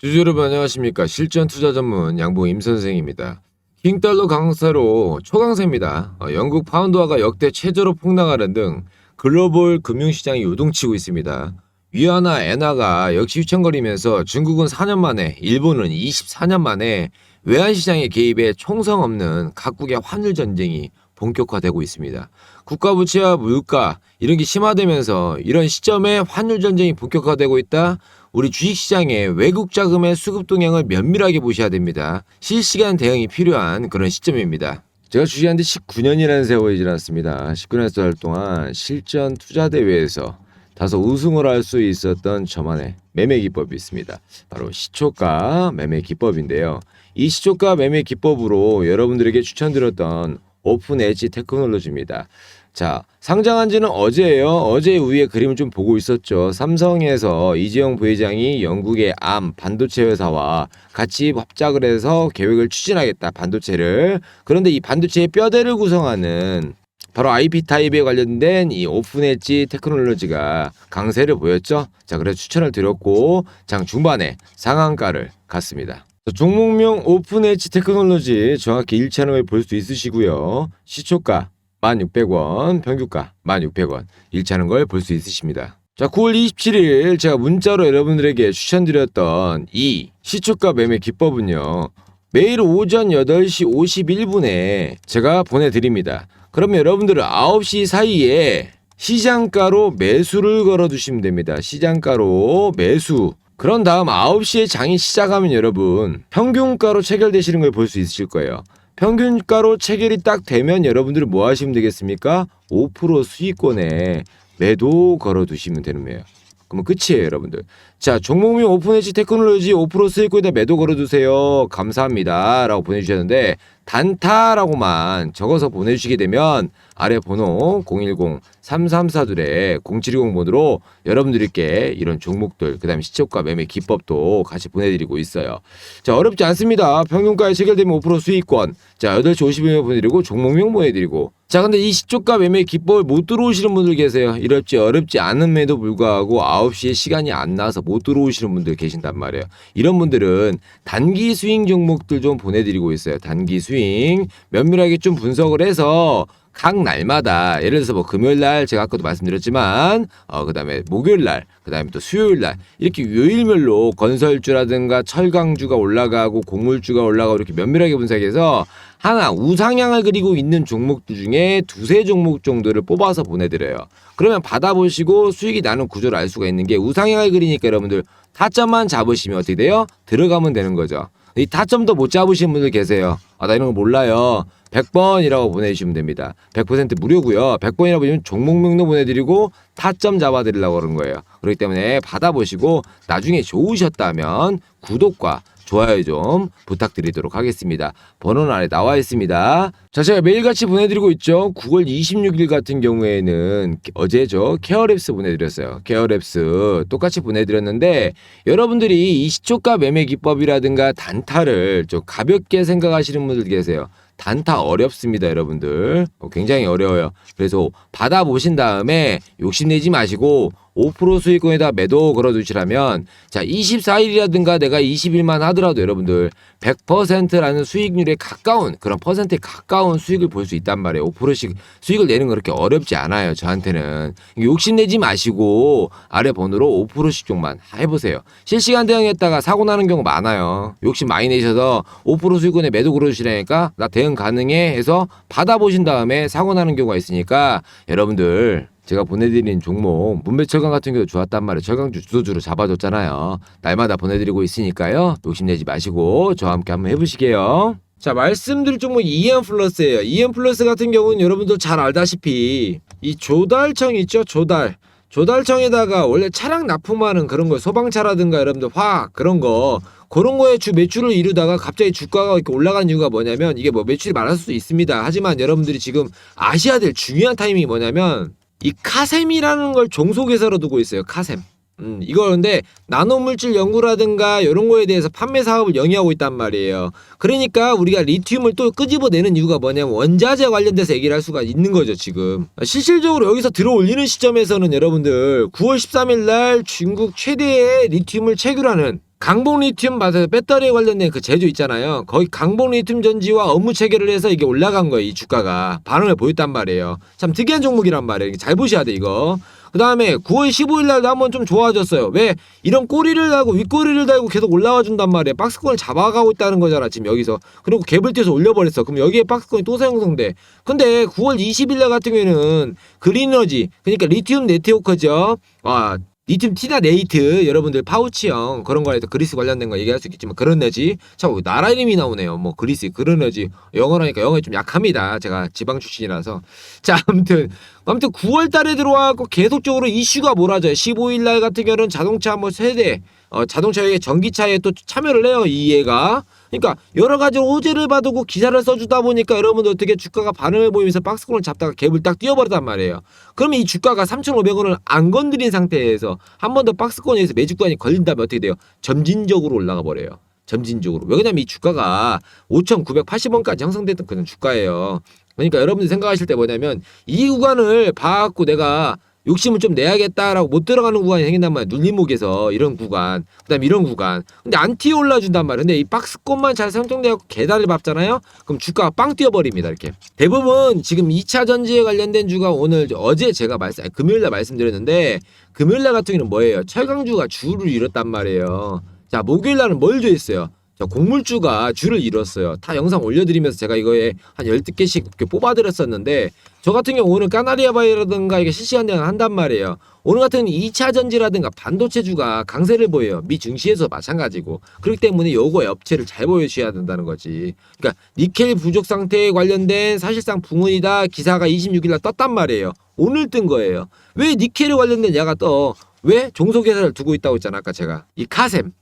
주주 여러분 안녕하십니까 실전 투자 전문 양봉 임 선생입니다. 킹달러 강세로 초강세입니다. 어, 영국 파운드화가 역대 최저로 폭락하는 등 글로벌 금융시장이 요동치고 있습니다. 위안화 엔화가 역시 휘청거리면서 중국은 4년 만에 일본은 24년 만에 외환시장의 개입에 총성 없는 각국의 환율 전쟁이 본격화되고 있습니다. 국가 부채와 물가 이런 게 심화되면서 이런 시점에 환율 전쟁이 본격화되고 있다. 우리 주식시장의 외국 자금의 수급 동향을 면밀하게 보셔야 됩니다. 실시간 대응이 필요한 그런 시점입니다. 제가 주식한 지 19년이라는 세월이 지났습니다. 19년 동안 실전 투자 대회에서 다소 우승을 할 수 있었던 저만의 매매 기법이 있습니다. 바로 시초가 매매 기법인데요. 이 시초가 매매 기법으로 여러분들에게 추천드렸던 오픈 엣지 테크놀로지입니다. 자, 상장한 지는 어제예요. 어제 위에 그림을 좀 보고 있었죠. 삼성에서 이재용 부회장이 영국의 암 반도체 회사와 같이 합작을 해서 계획을 추진하겠다. 반도체를. 그런데 이 반도체의 뼈대를 구성하는 바로 IP 타입에 관련된 이 오픈 엣지 테크놀로지가 강세를 보였죠. 자, 그래서 추천을 드렸고 장 중반에 상한가를 갔습니다. 자, 종목명 오픈 엣지 테크놀로지 정확히 일차능을 볼수 있으시고요. 시초가 1,600원, 평균가 1,600원 일치하는 걸 볼 수 있으십니다. 자, 9월 27일 제가 문자로 여러분들에게 추천드렸던 이 시초가 매매 기법은요. 매일 오전 8시 51분에 제가 보내드립니다. 그러면 여러분들은 9시 사이에 시장가로 매수를 걸어두시면 됩니다. 시장가로 매수. 그런 다음 9시에 장이 시작하면 여러분 평균가로 체결되시는 걸 볼 수 있으실 거예요. 평균가로 체결이 딱 되면 여러분들은 뭐 하시면 되겠습니까? 5% 수익권에 매도 걸어 두시면 되는 거예요. 그러면 끝이에요, 여러분들. 자, 종목명 오픈에지 테크놀로지 5% 수익권에다 매도 걸어 두세요. 감사합니다. 라고 보내주셨는데, 단타라고만 적어서 보내주시게 되면 아래 번호 010-334둘에 0720 번으로 여러분들께 이런 종목들, 그 다음에 시초가 매매 기법도 같이 보내드리고 있어요. 자, 어렵지 않습니다. 평균가에 체결되면 5% 수익권. 자, 8시 50분에 보내드리고 종목명 보내드리고. 자, 근데 이 시초가 매매 기법을 못 들어오시는 분들 계세요. 이렇지 어렵지 않음에도 불구하고 9시에 시간이 안 나서 못 들어오시는 분들 계신단 말이에요. 이런 분들은 단기 스윙 종목들 좀 보내드리고 있어요. 단기 스윙. 면밀하게 좀 분석을 해서 각 날마다 예를 들어서 뭐 금요일 날 제가 아까도 말씀드렸지만 어 그다음에 목요일 날 그다음에 또 수요일 날 이렇게 요일별로 건설주라든가 철강주가 올라가고 곡물주가 올라가고 이렇게 면밀하게 분석해서 하나 우상향을 그리고 있는 종목들 중에 두세 종목 정도를 뽑아서 보내드려요. 그러면 받아보시고 수익이 나는 구조를 알 수가 있는 게 우상향을 그리니까 여러분들 타점만 잡으시면 어떻게 돼요? 들어가면 되는 거죠. 이 타점도 못 잡으신 분들 계세요. 아, 나 이런 거 몰라요. 100번이라고 보내주시면 됩니다. 100% 무료고요. 100번이라고 보시면 종목 명도 보내드리고 타점 잡아드리려고 그런 거예요. 그렇기 때문에 받아보시고 나중에 좋으셨다면 구독과 좋아요 좀 부탁드리도록 하겠습니다. 번호는 아래 나와 있습니다. 자, 제가 매일같이 보내드리고 있죠. 9월 26일 같은 경우에는 어제죠. 케어랩스 보내드렸어요. 케어랩스 똑같이 보내드렸는데 여러분들이 이 시초가 매매 기법이라든가 단타를 좀 가볍게 생각하시는 분들 계세요. 단타 어렵습니다, 여러분들. 어, 굉장히 어려워요. 그래서 받아보신 다음에 욕심내지 마시고 5% 수익권에다 매도 걸어두시라면 자 24일이라든가 내가 20일만 하더라도 여러분들 100%라는 수익률에 가까운 그런 퍼센트에 가까운 수익을 볼 수 있단 말이에요. 5%씩 수익을 내는 거 그렇게 어렵지 않아요. 저한테는 욕심내지 마시고 아래 번호로 5%씩 좀만 해보세요. 실시간 대응했다가 사고 나는 경우 많아요. 욕심 많이 내셔서 5% 수익권에 매도 걸어주시라니까 나 대응 가능해 해서 받아보신 다음에 사고 나는 경우가 있으니까 여러분들 제가 보내드린 종목 문배 철강 같은 경우 좋았단 말이에요. 철강주 주도주로 잡아줬잖아요. 날마다 보내드리고 있으니까요. 욕심내지 마시고 저와 함께 한번 해보시게요. 자 말씀드릴 종목 EM 플러스예요. EM 플러스 같은 경우는 여러분들 잘 알다시피 이 조달청 있죠. 조달. 조달청에다가 원래 차량 납품하는 그런 거 소방차라든가 여러분들 화학 그런 거 그런 거에 주 매출을 이루다가 갑자기 주가가 이렇게 올라간 이유가 뭐냐면 이게 뭐 매출이 많을 수도 있습니다. 하지만 여러분들이 지금 아셔야 될 중요한 타이밍이 뭐냐면 이 카셈이라는 걸 종속회사로 두고 있어요. 카셈. 음, 이거 근데 나노물질 연구라든가 이런 거에 대해서 판매 사업을 영위하고 있단 말이에요. 그러니까 우리가 리튬을 또 끄집어내는 이유가 뭐냐면 원자재 관련돼서 얘기를 할 수가 있는 거죠, 지금. 실질적으로 여기서 들어 올리는 시점에서는 여러분들 9월 13일 날 중국 최대의 리튬을 채굴하는 강봉 리튬 맞아요. 배터리에 관련된 그 제조 있잖아요. 거기 강봉 리튬 전지와 업무 체결을 해서 이게 올라간 거예요. 이 주가가 반응을 보였단 말이에요. 참 특이한 종목이란 말이에요. 잘 보셔야 돼 이거. 그 다음에 9월 15일 날도 한번 좀 좋아졌어요. 왜? 이런 꼬리를 달고 윗꼬리를 달고 계속 올라와 준단 말이에요. 박스권을 잡아가고 있다는 거잖아. 지금 여기서. 그리고 갭을 띄어서 올려버렸어. 그럼 여기에 박스권이 또 사용성돼. 근데 9월 20일 날 같은 경우에는 그린에너지, 그러니까 리튬 네트워크죠. 아, 리튬 티나 네이트 여러분들 파우치형 그런 거에서 그리스 관련된 거 얘기할 수 있겠지만 그런 에지? 참 나라 이름이 나오네요. 뭐 그리스 그런 에지. 영어라니까 영어에 좀 약합니다. 제가 지방 출신이라서. 자 아무튼 아무튼 9월 달에 들어와갖고 계속적으로 이슈가 몰아져요. 15일 날 같은 경우는 자동차 뭐 세대 어, 자동차에 전기차에 또 참여를 해요 이 얘가 그러니까 여러 가지 호재를 받고 기사를 써주다 보니까 여러분들 어떻게 주가가 반응을 보이면서 박스권을 잡다가 갭을 딱 띄워버렸단 말이에요. 그러면 이 주가가 3,500원을 안 건드린 상태에서 한 번 더 박스권에서 매집관이 걸린다면 어떻게 돼요? 점진적으로 올라가 버려요. 점진적으로. 왜냐면 이 주가가 5,980원까지 형성됐던 그런 주가예요. 그러니까 여러분들 생각하실 때 뭐냐면 이 구간을 봐갖고 내가 욕심을 좀 내야겠다라고 못 들어가는 구간이 생긴단 말이야. 눌림목에서 이런 구간, 그다음 에 이런 구간. 근데 안 튀어 올라준단 말이야. 근데 이 박스권만 잘 설정돼갖고 계단을 밟잖아요. 그럼 주가가 빵 뛰어버립니다. 이렇게. 대부분 지금 2차 전지에 관련된 주가 오늘 어제 제가 말씀, 금요일날 말씀드렸는데 금요일날 같은 경우는 뭐예요? 철강주가 주를 잃었단 말이에요. 자 목요일날은 뭘 조했어요? 자, 곡물주가 줄을 잃었어요. 다 영상 올려드리면서 제가 이거에 한 12개씩 이렇게 뽑아드렸었는데, 저 같은 경우 오늘 까나리아 바이라든가 이게 실시간 대응 한단 말이에요. 오늘 같은 2차 전지라든가 반도체주가 강세를 보여요. 미 증시에서 마찬가지고. 그렇기 때문에 요거 업체를 잘 보여주셔야 된다는 거지. 그러니까 니켈 부족 상태에 관련된 사실상 붕은이다 기사가 26일날 떴단 말이에요. 오늘 뜬 거예요. 왜 니켈에 관련된 야가 떠? 왜 종속회사를 두고 있다고 했잖아 아까 제가. 이 카셈.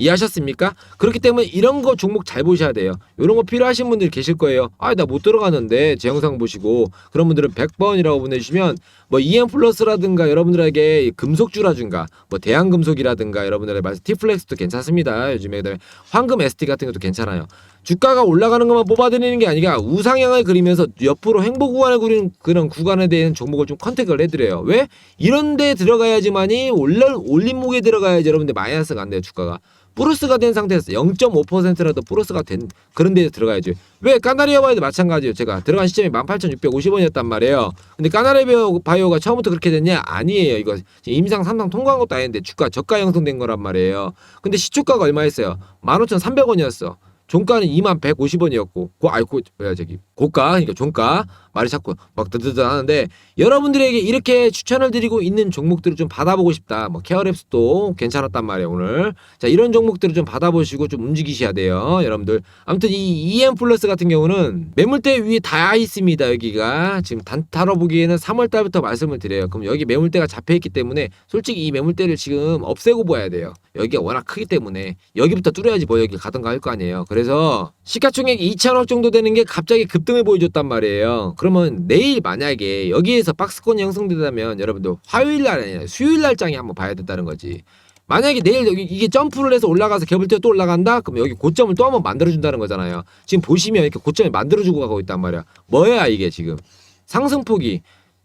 이해하셨습니까? 그렇기 때문에 이런 거 종목 잘 보셔야 돼요. 이런 거 필요하신 분들 계실 거예요. 아, 나 못 들어가는데 제 영상 보시고 그런 분들은 100번이라고 보내주시면 뭐 EM 플러스라든가 여러분들에게 금속주라든가 뭐 대한금속이라든가 여러분들의 말씀 티플렉스도 괜찮습니다. 요즘에 그다음에 황금 ST 같은 것도 괜찮아요. 주가가 올라가는 것만 뽑아드리는 게 아니라 우상향을 그리면서 옆으로 행보 구간을 그리는 그런 구간에 대한 종목을 좀 컨택을 해드려요. 왜? 이런 데 들어가야지만이 올라, 올림목에 들어가야지 여러분들 마이너스가 안 돼요, 주가가. 플러스가 된 상태에서 0.5%라도 플러스가 된 그런 데에 들어가야죠. 왜 까나리아 바이오도 마찬가지예요. 제가 들어간 시점이 18,650원이었단 말이에요. 근데 까나리아 바이오가 처음부터 그렇게 됐냐? 아니에요. 이거 임상 3상 통과한 것도 아닌데 주가 저가 형성된 거란 말이에요. 근데 시초가가 얼마였어요? 15,300원이었어. 종가는 2만 150원이었고, 고, 아이, 고, 뭐야, 저기, 고가, 그러니까 종가, 말이 자꾸 막 드드드 하는데, 여러분들에게 이렇게 추천을 드리고 있는 종목들을 좀 받아보고 싶다. 뭐, 케어랩스도 괜찮았단 말이에요, 오늘. 자, 이런 종목들을 좀 받아보시고 좀 움직이셔야 돼요, 여러분들. 아무튼 이 EM 플러스 같은 경우는 매물대 위에 다 있습니다, 여기가. 지금 단타로 보기에는 3월달부터 말씀을 드려요. 그럼 여기 매물대가 잡혀있기 때문에, 솔직히 이 매물대를 지금 없애고 봐야 돼요. 여기가 워낙 크기 때문에, 여기부터 뚫어야지 뭐 여기 가든가 할 거 아니에요. 그래서 시가총액 2천억 정도 되는 게 갑자기 급등을 보여줬단 말이에요. 그러면 내일 만약에 여기에서 박스권이 형성되다면 여러분들 화요일 날 아니라 수요일 날장에 한번 봐야 된다는 거지. 만약에 내일 여기 이게 점프를 해서 올라가서 떼어 또 올라간다? 그럼 여기 고점을 또 한번 만들어준다는 거잖아요. 지금 보시면 이렇게 고점을 만들어주고 가고 있단 말이야. 뭐야 이게 지금 상승폭이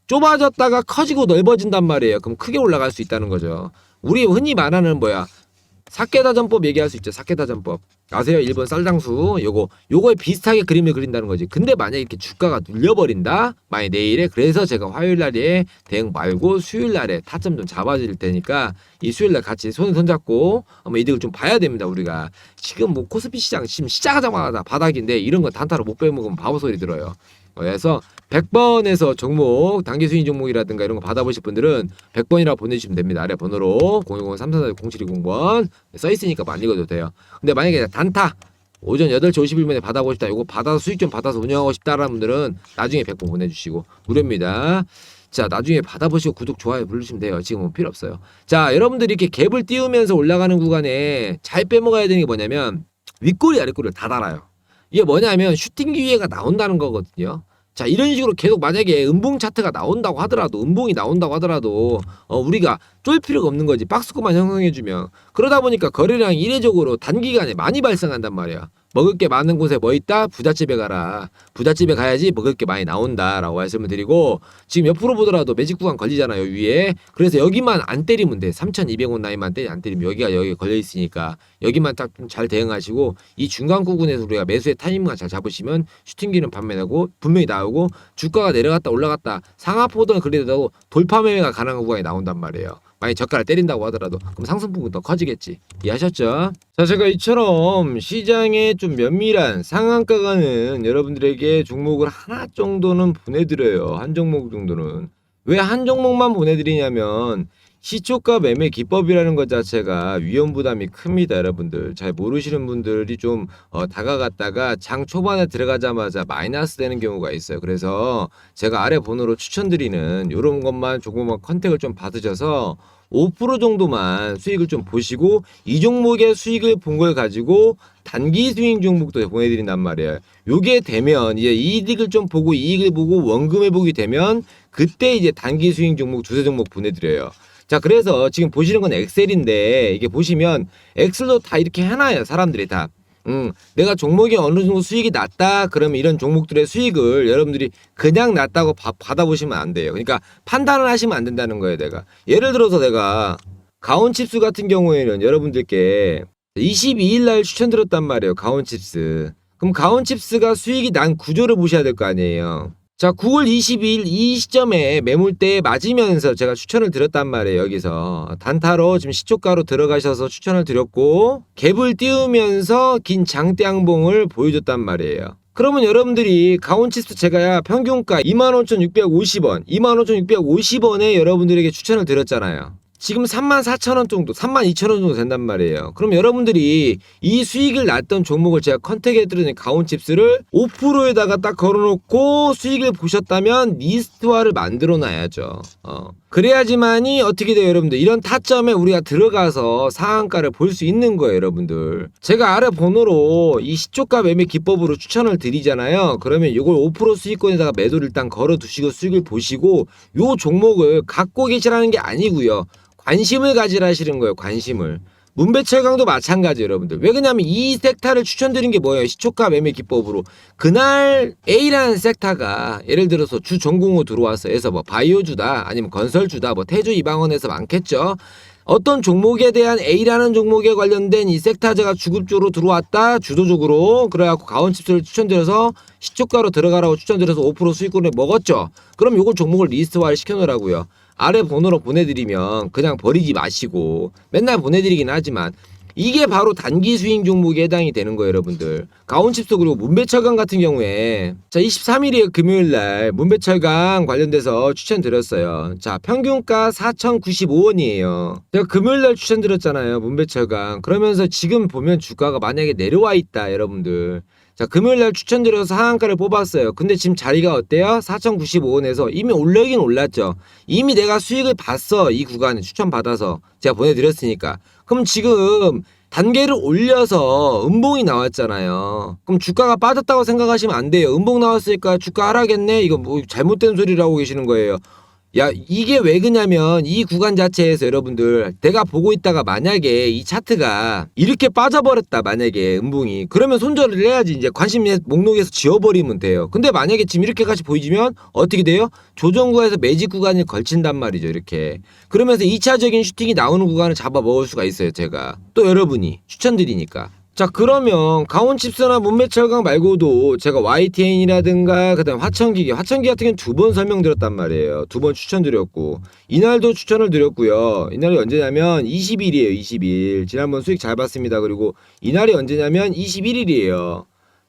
좁아졌다가 커지고 넓어진단 말이에요. 그럼 크게 올라갈 수 있다는 거죠. 우리 흔히 말하는 뭐야 사케다전법 얘기할 수 있죠. 사케다전법 아세요? 일본 쌀장수 요거 요거에 비슷하게 그림을 그린다는 거지. 근데 만약 이렇게 주가가 눌려버린다. 만약 내일에 그래서 제가 화요일 날에 대응 말고 수요일 날에 타점 좀 잡아줄 테니까 이 수요일 날 같이 손을 손잡고 한번 이득을 좀 봐야 됩니다. 우리가 지금 뭐 코스피 시장 지금 시작하자마자 바닥인데 이런 거 단타로 못 빼먹으면 바보 소리 들어요. 그래서 100번에서 종목 단기 수익 종목이라든가 이런 거 받아보실 분들은 100번이라 보내주시면 됩니다. 아래 번호로 010 344 0720번 써 있으니까 많이 읽어도 돼요. 근데 만약에 단타 오전 8시 51분에 받아보고 싶다. 이거 받아서 수익 좀 받아서 운영하고 싶다라는 분들은 나중에 100번 보내주시고 무료입니다. 자 나중에 받아보시고 구독 좋아요 누르시면 돼요. 지금은 필요 없어요. 자 여러분들이 이렇게 갭을 띄우면서 올라가는 구간에 잘 빼먹어야 되는 게 뭐냐면 윗꼬리 아랫꼬리를 다 달아요. 이게 뭐냐면 슈팅 기회가 나온다는 거거든요. 자 이런 식으로 계속 만약에 음봉 차트가 나온다고 하더라도 음봉이 나온다고 하더라도 어, 우리가 쫄 필요가 없는 거지. 박스권만 형성해주면. 그러다 보니까 거래량이 이례적으로 단기간에 많이 발생한단 말이야 먹을 게 많은 곳에 뭐 있다? 부잣집에 가라. 부잣집에 가야지 먹을 게 많이 나온다라고 말씀을 드리고 지금 옆으로 보더라도 매직 구간 걸리잖아요 위에. 그래서 여기만 안 때리면 돼. 3,200원 라인만 때리 안 때리면 여기가 여기 걸려 있으니까 여기만 딱 좀 잘 대응하시고 이 중간 구간에서 우리가 매수의 타이밍만 잘 잡으시면 슈팅기는 판매하고 분명히 나오고 주가가 내려갔다 올라갔다 상하포도는 그래도 돌파 매매가 가능한 구간이 나온단 말이에요. 만약 저가를 때린다고 하더라도 그럼 상승폭은 더 커지겠지. 이해하셨죠? 자, 제가 이처럼 시장에 좀 면밀한 상한가 가는 여러분들에게 종목을 하나 정도는 보내드려요. 한 종목 정도는. 왜 한 종목만 보내드리냐면 시초가 매매 기법이라는 것 자체가 위험 부담이 큽니다, 여러분들. 잘 모르시는 분들이 좀 어, 다가갔다가 장 초반에 들어가자마자 마이너스 되는 경우가 있어요. 그래서 제가 아래 번호로 추천드리는 이런 것만 조금만 컨택을 좀 받으셔서 5% 정도만 수익을 좀 보시고 이 종목의 수익을 본 걸 가지고 단기 스윙 종목도 보내드린단 말이에요. 요게 되면 이제 이익을 좀 보고 이익을 보고 원금을 보게 되면 그때 이제 단기 스윙 종목 두세 종목 보내드려요. 자, 그래서 지금 보시는 건 엑셀인데 이게 보시면 엑셀도 다 이렇게 해놔요. 사람들이 다. 음, 내가 종목이 어느 정도 수익이 났다 그러면 이런 종목들의 수익을 여러분들이 그냥 났다고 바- 받아보시면 안 돼요. 그러니까 판단을 하시면 안 된다는 거예요, 내가. 예를 들어서 내가 가온칩스 같은 경우에는 여러분들께 22일 날 추천드렸단 말이에요. 가온칩스. 그럼 가온칩스가 수익이 난 구조를 보셔야 될 거 아니에요. 자, 9월 22일 이 시점에 매물대에 맞으면서 제가 추천을 드렸단 말이에요, 여기서. 단타로 지금 시초가로 들어가셔서 추천을 드렸고, 갭을 띄우면서 긴 장대양봉을 보여줬단 말이에요. 그러면 여러분들이 가온치스 제가 평균가 25,650원, 25,650원에 여러분들에게 추천을 드렸잖아요. 지금 34,000원 정도, 32,000원 정도 된단 말이에요. 그럼 여러분들이 이 수익을 났던 종목을 제가 컨택해드리는 가온칩스를 5%에다가 딱 걸어놓고 수익을 보셨다면 리스트화를 만들어 놔야죠. 어. 그래야지만이 어떻게 돼요, 여러분들? 이런 타점에 우리가 들어가서 상한가를 볼 수 있는 거예요, 여러분들. 제가 아래 번호로 이 시초가 매매 기법으로 추천을 드리잖아요. 그러면 이걸 5% 수익권에다가 매도를 일단 걸어 두시고 수익을 보시고 요 종목을 갖고 계시라는 게 아니고요. 관심을 가지라 하시는 거예요, 관심을. 문배철강도 마찬가지 여러분들. 왜 그러냐면 이 섹터를 추천드린 게 뭐예요? 시초가 매매 기법으로. 그날 A라는 섹터가 예를 들어서 주 전공으로 들어와서 해서 뭐 바이오주다 아니면 건설주다 뭐 태주 이방원에서 많겠죠. 어떤 종목에 대한 A라는 종목에 관련된 이 섹터제가 주급주로 들어왔다 주도적으로 그래갖고 가온칩스를 추천드려서 시초가로 들어가라고 추천드려서 5% 수익권을 먹었죠. 그럼 요걸 종목을 리스트화를 시켜놓으라고요. 아래 번호로 보내드리면 그냥 버리지 마시고 맨날 보내드리긴 하지만 이게 바로 단기 스윙 종목에 해당이 되는 거예요, 여러분들. 가온칩스 그리고 문배철강 같은 경우에 자 23일이에요 금요일 날 문배철강 관련돼서 추천드렸어요. 자 평균가 4,095원이에요. 제가 금요일 날 추천드렸잖아요, 문배철강. 그러면서 지금 보면 주가가 만약에 내려와 있다, 여러분들. 자, 금요일 날 추천드려서 상한가를 뽑았어요. 근데 지금 자리가 어때요? 4,095원에서 이미 올라긴 올랐죠. 이미 내가 수익을 봤어. 이 구간에 추천받아서 제가 보내드렸으니까. 그럼 지금 단계를 올려서 음봉이 나왔잖아요. 그럼 주가가 빠졌다고 생각하시면 안 돼요. 음봉 나왔으니까 주가 하락했네? 이거 뭐 잘못된 소리라고 계시는 거예요. 야, 이게 왜 그냐면 이 구간 자체에서 여러분들 내가 보고 있다가 만약에 이 차트가 이렇게 빠져버렸다 만약에 음봉이 그러면 손절을 해야지 이제 관심 목록에서 지워버리면 돼요. 근데 만약에 지금 이렇게까지 보이지면 어떻게 돼요? 조정구에서 매직 구간을 걸친단 말이죠 이렇게. 그러면서 2차적인 슈팅이 나오는 구간을 잡아 먹을 수가 있어요 제가. 또 여러분이 추천드리니까. 자 그러면 강원칩스나 문매철강 말고도 제가 YTN이라든가 그다음 화천기기 화천기 같은 경우는 두 번 설명드렸단 말이에요 두 번 추천드렸고 이날도 추천을 드렸고요 이날이 언제냐면 20일이에요 20일 지난번 수익 잘 봤습니다 그리고 이날이 언제냐면 21일이에요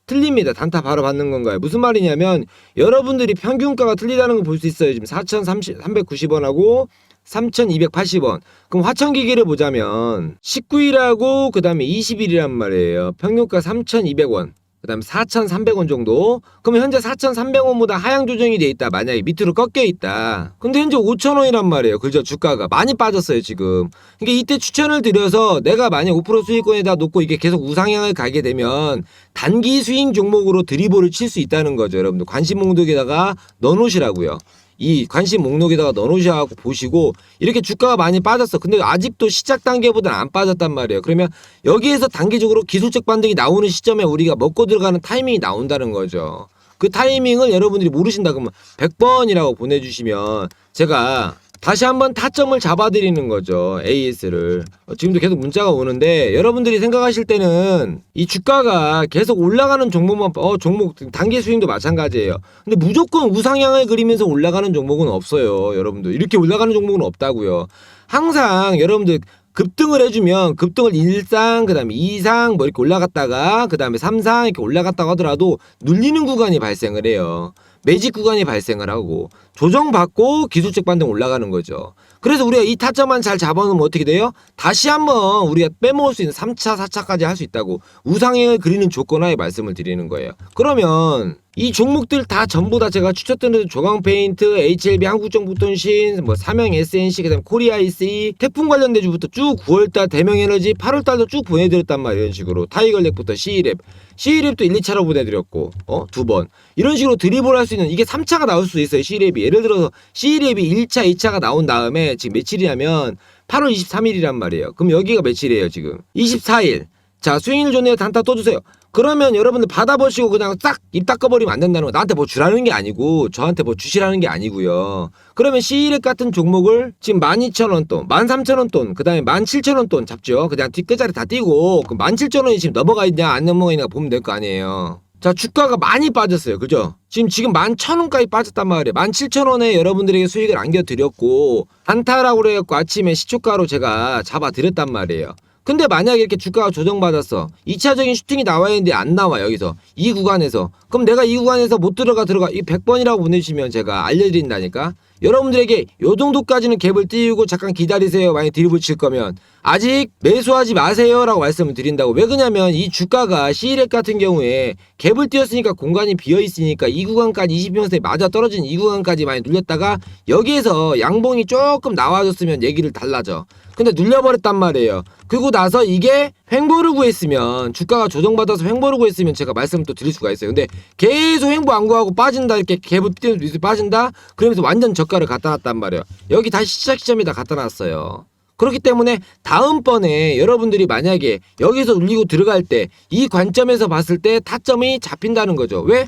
틀립니다. 단타 바로 받는 건가요? 무슨 말이냐면 여러분들이 평균가가 틀리다는 걸 볼 수 있어요. 지금 4,390원하고 3,280원. 그럼 화천기기를 보자면 19일하고 그 다음에 20일이란 말이에요. 평균가 3,200원. 그 다음에 4,300원 정도. 그럼 현재 4,300원보다 하향 조정이 돼 있다. 만약에 밑으로 꺾여 있다. 근데 현재 5,000원이란 말이에요. 그죠? 주가가 많이 빠졌어요, 지금. 그러니까 이때 추천을 드려서 내가 만약 5% 수익권에다 놓고 이게 계속 우상향을 가게 되면 단기 스윙 종목으로 드리블을 칠 수 있다는 거죠, 여러분들. 관심 목록에다가 넣어 놓으시라고요. 이 관심 목록에다가 넣어놓으셔갖고 보시고 이렇게 주가가 많이 빠졌어. 근데 아직도 시작 단계보다는 안 빠졌단 말이에요. 그러면 여기에서 단기적으로 기술적 반등이 나오는 시점에 우리가 먹고 들어가는 타이밍이 나온다는 거죠. 그 타이밍을 여러분들이 모르신다 그러면 100번이라고 보내주시면 제가 다시 한번 타점을 잡아드리는 거죠. AS를. 어, 지금도 계속 문자가 오는데 여러분들이 생각하실 때는 이 주가가 계속 올라가는 종목만 어 종목 단기 스윙도 마찬가지예요. 근데 무조건 우상향을 그리면서 올라가는 종목은 없어요. 여러분들 이렇게 올라가는 종목은 없다고요. 항상 여러분들 급등을 해주면 급등을 1상 그 다음에 2상 뭐 이렇게 올라갔다가 그 다음에 3상 이렇게 올라갔다가 하더라도 눌리는 구간이 발생을 해요. 매직 구간이 발생을 하고 조정받고 기술적 반등 올라가는 거죠. 그래서 우리가 이 타점만 잘 잡아놓으면 어떻게 돼요? 다시 한번 우리가 빼먹을 수 있는 3차, 4차까지 할 수 있다고 우상향을 그리는 조건하에 말씀을 드리는 거예요. 그러면 이 종목들 다 전부 다 제가 추천드린 조강 페인트, HLB 한국정보통신, 뭐 삼영 SNC, 그다음 코리아 IC, 태풍 관련 대주부터 쭉 9월달 대명에너지, 8월달도 쭉 보내드렸단 말이에요. 이런 식으로 타이걸렉부터 C랩, C랩도 1, 2차로 보내드렸고, 어, 두 번. 이런 식으로 드리블 할 수 있는 이게 3차가 나올 수 있어요. C랩이 예를 들어서 C랩이 1차, 2차가 나온 다음에 지금 며칠이냐면 8월 23일이란 말이에요. 그럼 여기가 며칠이에요 지금? 24일. 자 수익률 존에 단타 또 주세요. 그러면 여러분들 받아보시고 그냥 싹 입 닦아버리면 안 된다는 거. 나한테 뭐 주라는 게 아니고 저한테 뭐 주시라는 게 아니고요. 그러면 C일액 같은 종목을 지금 12,000원 돈, 13,000원 돈, 그 다음에 17,000원 돈 잡죠. 그냥 뒷끝자리 다 띄고 그 17,000원이 지금 넘어가 있냐 안 넘어가 있냐 보면 될 거 아니에요. 자 주가가 많이 빠졌어요. 그죠? 지금 지금 11,000원까지 빠졌단 말이에요. 17,000원에 여러분들에게 수익을 안겨드렸고 안타라고 그래갖고 아침에 시초가로 제가 잡아드렸단 말이에요. 근데 만약에 이렇게 주가가 조정받았어. 2차적인 슈팅이 나와야 되는데 안 나와, 여기서. 이 구간에서. 그럼 내가 이 구간에서 못 들어가, 들어가. 이 100번이라고 보내주시면 제가 알려드린다니까? 여러분들에게 요 정도까지는 갭을 띄우고 잠깐 기다리세요. 만약 드립을 칠 거면. 아직 매수하지 마세요라고 말씀을 드린다고. 왜 그러냐면 이 주가가 C렉 같은 경우에 갭을 띄웠으니까 공간이 비어 있으니까 이 구간까지 20평선에 맞아 떨어진 이 구간까지 많이 눌렸다가 여기에서 양봉이 조금 나와줬으면 얘기를 달라져. 근데 눌려버렸단 말이에요. 그리고 나서 이게 횡보를 구했으면 주가가 조정받아서 횡보를 구했으면 제가 말씀을 또 드릴 수가 있어요. 근데 계속 횡보 안 구하고 빠진다 이렇게 갭을 밑으로 빠진다 그러면서 완전 저가를 갖다 놨단 말이에요. 여기 다시 시작 시점에다 갖다 놨어요. 그렇기 때문에 다음번에 여러분들이 만약에 여기서 울리고 들어갈 때 이 관점에서 봤을 때 타점이 잡힌다는 거죠. 왜?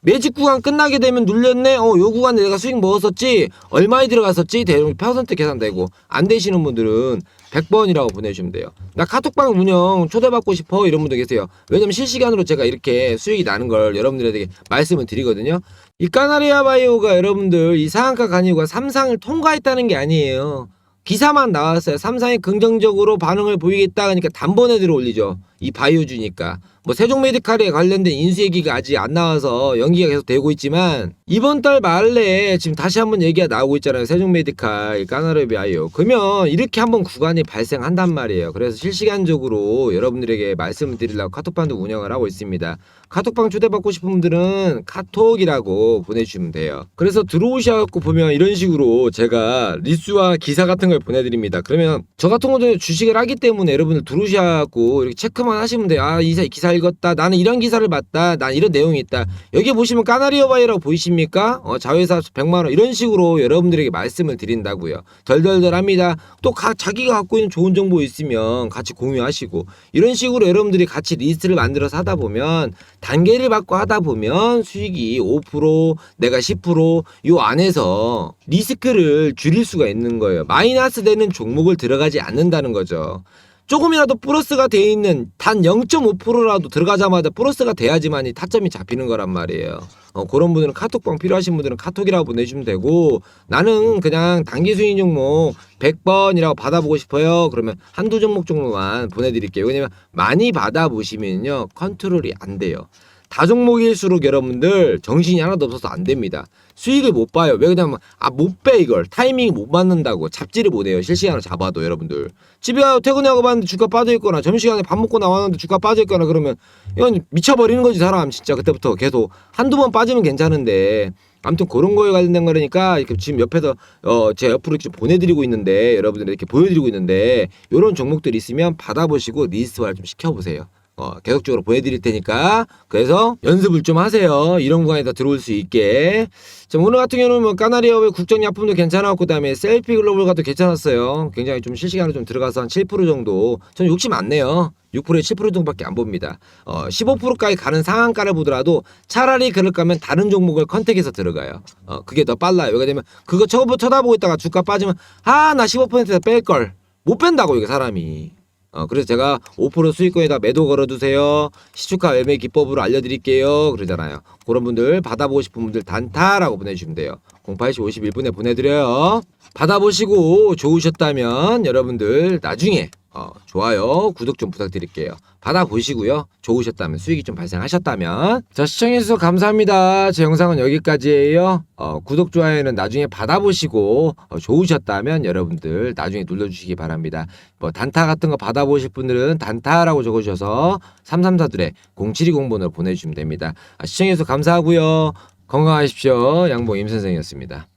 매직 구간 끝나게 되면 눌렸네. 어, 요 구간에 내가 수익 먹었었지. 얼마에 들어갔었지. 대략 퍼센트 계산되고 안 되시는 분들은 100번이라고 보내주시면 돼요. 나 카톡방 운영 초대받고 싶어 이런 분들 계세요. 왜냐면 실시간으로 제가 이렇게 수익이 나는 걸 여러분들에게 말씀을 드리거든요. 이 까나리아 바이오가 여러분들 이 상한가 간이유가 3상을 통과했다는 게 아니에요. 기사만 나왔어요. 삼상이 긍정적으로 반응을 보이겠다 하니까 단번에 들어 올리죠. 이 바이오주니까. 뭐 세종메디칼에 관련된 인수 얘기가 아직 안 나와서 연기가 계속 되고 있지만 이번 달 말에 지금 다시 한번 얘기가 나오고 있잖아요. 세종메디칼, 까나르 바이오. 그러면 이렇게 한번 구간이 발생한단 말이에요. 그래서 실시간적으로 여러분들에게 말씀을 드리려고 카톡방도 운영을 하고 있습니다. 카톡방 초대받고 싶은 분들은 카톡이라고 보내주시면 돼요. 그래서 들어오셔갖고 보면 이런 식으로 제가 리스와 기사 같은 걸 보내드립니다. 그러면 저 같은 경우는 주식을 하기 때문에 여러분들 들어오셔갖고 이렇게 체크 만 하시면 돼요. 아, 이 사- 기사 읽었다. 나는 이런 기사를 봤다. 난 이런 내용이 있다. 여기 보시면 까나리어바이라고 보이십니까? 어, 자회사 100만 원. 이런 식으로 여러분들에게 말씀을 드린다고요. 덜덜덜 합니다. 또 가, 자기가 갖고 있는 좋은 정보 있으면 같이 공유하시고 이런 식으로 여러분들이 같이 리스트를 만들어서 하다 보면 단계를 받고 하다 보면 수익이 5% 내가 10%요 안에서 리스크를 줄일 수가 있는 거예요. 마이너스 되는 종목을 들어가지 않는다는 거죠. 조금이라도 플러스가 돼 있는 단 0.5%라도 들어가자마자 플러스가 돼야지만 이 타점이 잡히는 거란 말이에요. 어, 그런 분들은 카톡방 필요하신 분들은 카톡이라고 보내주시면 되고 나는 그냥 단기 수익 종목 100번이라고 받아보고 싶어요. 그러면 한두 종목 정도만 보내드릴게요. 왜냐면 많이 받아보시면요 컨트롤이 안 돼요. 다종목일수록 여러분들 정신이 하나도 없어서 안 됩니다. 수익을 못 봐요. 왜 그러냐면 아 못 빼 이걸 타이밍이 못 맞는다고 잡지를 못 해요. 실시간으로 잡아도 여러분들 집에 가서 퇴근하고 봤는데 주가 빠져 있거나 점심시간에 밥 먹고 나왔는데 주가 빠져 있거나 그러면 이건 미쳐버리는 거지 사람 진짜 그때부터 계속 한두 번 빠지면 괜찮은데 아무튼 그런 거에 관련된 거니까 이렇게 지금 옆에서 어 제 옆으로 이렇게 보내드리고 있는데 여러분들 이렇게 보여드리고 있는데 이런 종목들이 있으면 받아보시고 리스트화를 좀 시켜보세요. 어, 계속적으로 보내드릴 테니까 그래서 연습을 좀 하세요. 이런 구간에다 들어올 수 있게. 자, 오늘 같은 경우는 뭐 까나리아의 국정약품도 괜찮았고 그다음에 셀피 글로벌가도 괜찮았어요. 굉장히 좀 실시간으로 좀 들어가서 한 7% 정도. 저는 욕심 안 내요. 6%에 7% 정도밖에 안 봅니다. 어, 15%까지 가는 상한가를 보더라도 차라리 그럴 거면 다른 종목을 컨택해서 들어가요. 어, 그게 더 빨라요. 왜냐면 그거 쳐다보고 있다가 주가 빠지면 아, 나 15%에서 뺄 걸. 못 뺀다고 이게 사람이. 어, 그래서 제가 5% 수익권에다 매도 걸어두세요. 시초가 매매 기법으로 알려드릴게요. 그러잖아요. 그런 분들 받아보고 싶은 분들 단타라고 보내주시면 돼요. 08시 51분에 보내드려요. 받아보시고 좋으셨다면 여러분들 나중에 어, 좋아요, 구독 좀 부탁드릴게요. 받아보시고요. 좋으셨다면 수익이 좀 발생하셨다면 자 시청해주셔서 감사합니다. 제 영상은 여기까지예요. 어, 구독 좋아요는 나중에 받아보시고 어, 좋으셨다면 여러분들 나중에 눌러주시기 바랍니다. 뭐 단타 같은 거 받아보실 분들은 단타라고 적어주셔서 334둘에 0720번으로 보내주시면 됩니다. 아, 시청해주셔서 감사하고요. 건강하십시오. 양봉 임 선생이었습니다.